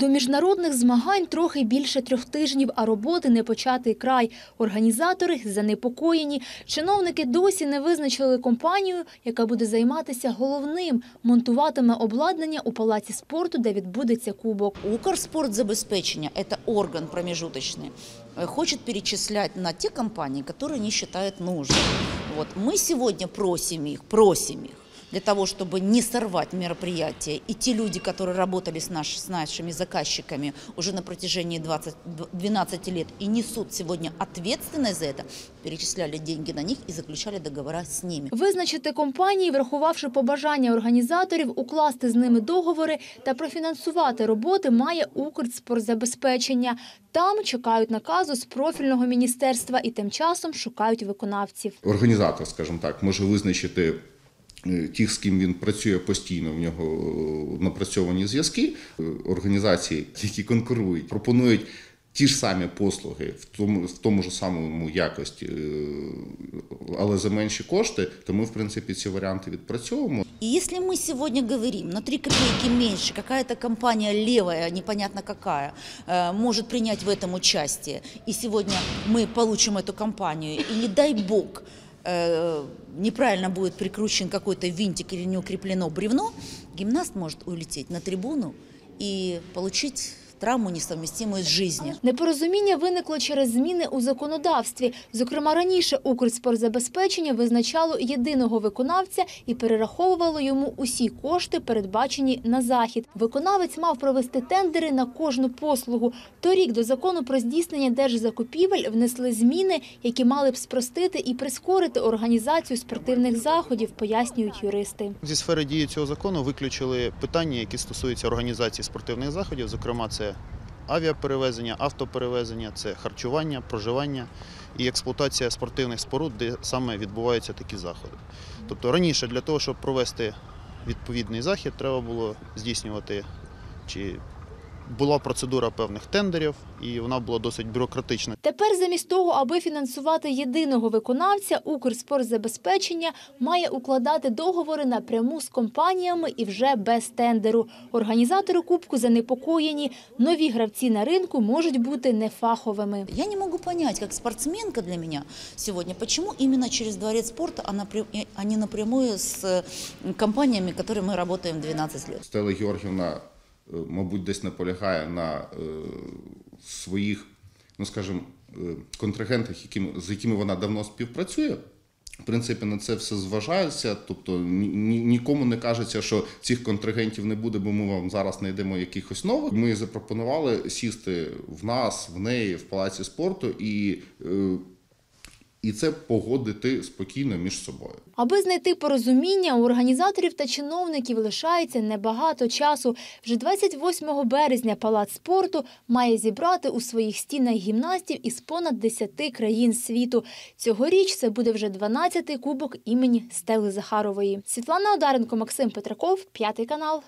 До міжнародних змагань трохи більше трьох тижнів, а роботи не початий край. Організатори занепокоєні. Чиновники досі не визначили компанію, яка буде займатися головним – монтуватиме обладнання у палаці спорту, де відбудеться кубок. Укрспортзабеспечение – это орган промежуточный, э, хочет перечислять на те компании, которые не считают нужным. Вот. Мы сегодня просим их, просим их, для того, чтобы не сорвать мероприятие. И те люди, которые работали с, наш, с нашими заказчиками уже на протяжении 20, 12 лет и несут сегодня ответственность за это, перечисляли деньги на них и заключали договора с ними. Визначити компанії, врахувавши побажання організаторів, укласти з ними договори та профінансувати роботи, має Укрспортзабезпечення. Там чекають наказу з профільного міністерства і тим часом шукають виконавців. організатор, скажімо так, може визначити е, тих, з ким він працює постійно, в нього е, напрацьовані зв'язки. Е, Організації, які конкурують, пропонують ті ж самі послуги в тому, в тому ж самому якості, е, але за менші кошти, то ми, в принципі, ці варіанти відпрацьовуємо. И если мы сегодня говорим на 3 копейки меньше, какая-то компания левая, непонятно какая, э, может принять в этом участие, и сегодня мы получим эту компанию, и не дай бог э, неправильно будет прикручен какой-то винтик или не укреплено бревно, гимнаст может улететь на трибуну и получить травму, несовместимую с жизнью. Непорозуміння виникло через зміни у законодавстві. Зокрема, раніше Укрспортзабезпечення визначало єдиного виконавця і перераховувало йому усі кошти, передбачені на захід. Виконавець мав провести тендери на кожну послугу. Торік до закону про здійснення держзакупівель внесли зміни, які мали б спростити і прискорити організацію спортивних заходів, пояснюють юристи. Зі сфери дії цього закону виключили питання, які стосуються організації спортивних заходів. Зокрема, це авіаперевезення, автоперевезення, це харчування, проживання і експлуатація спортивних споруд, де саме відбуваються такі заходи. Тобто раніше для того, щоб провести відповідний захід, треба було здійснювати чи була процедура певних тендерів, і вона була досить бюрократична. Тепер замість того, аби фінансувати єдиного виконавця, Укрспортзабезпечення має укладати договори напряму з компаніями і вже без тендеру. Організатори кубку занепокоєні. Нові гравці на ринку можуть бути нефаховими. Я не могу понять, как спортсменка для меня сегодня, почему именно через дворец спорта, а, напря- э, а не напрямую с э, компаниями, которыми мы работаем 12 лет. Стела Георгівна, е, мабуть, десь наполягає на е, своїх, ну скажімо, е, контрагентах, з якими вона давно співпрацює. В принципі, на це все зважається. Тобто ні- нікому не кажеться, що цих контрагентів не буде, бо ми вам зараз знайдемо якихось нових. Ми запропонували сісти в нас, в неї, в палаці спорту і, е, і це погодити спокійно між собою. Аби знайти порозуміння, у організаторів та чиновників лишається небагато часу. Вже 28 березня палац спорту має зібрати у своїх стінах гімнастів із понад 10 країн світу. Цьогоріч це буде вже 12-й кубок імені Стели Захарової. Світлана Одаренко, Максим Петраков, п'ятий канал.